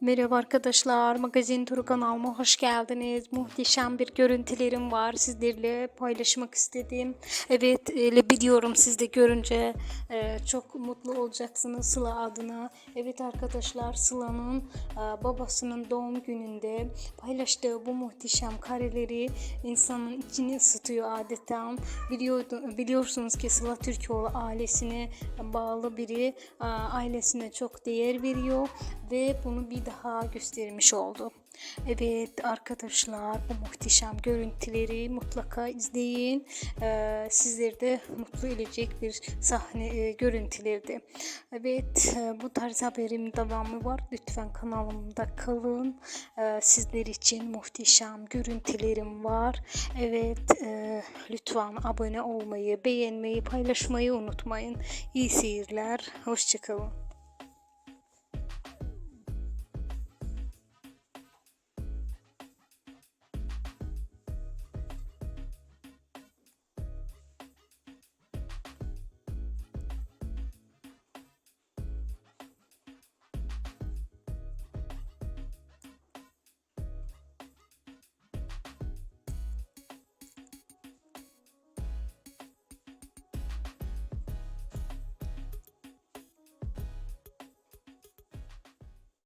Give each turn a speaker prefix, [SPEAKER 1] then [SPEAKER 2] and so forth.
[SPEAKER 1] Merhaba arkadaşlar, Magazin Turu kanalıma hoş geldiniz. Muhteşem bir görüntülerim var sizlerle paylaşmak istedim. Evet, öyle biliyorum siz de görünce e, çok mutlu olacaksınız Sıla adına. Evet arkadaşlar, Sıla'nın e, babasının doğum gününde paylaştığı bu muhteşem kareleri insanın içini ısıtıyor adeta. Biliyordu, biliyorsunuz ki Sıla Türkoğlu ailesine bağlı biri, e, ailesine çok değer veriyor ve bunu bir daha göstermiş oldu. Evet arkadaşlar bu muhteşem görüntüleri mutlaka izleyin. Ee, sizleri de mutlu edecek bir sahne e, görüntülerdi. Evet e, bu tarz haberim devamı var. Lütfen kanalımda kalın. Ee, sizler için muhteşem görüntülerim var. Evet e, lütfen abone olmayı, beğenmeyi, paylaşmayı unutmayın. İyi seyirler. Hoşçakalın.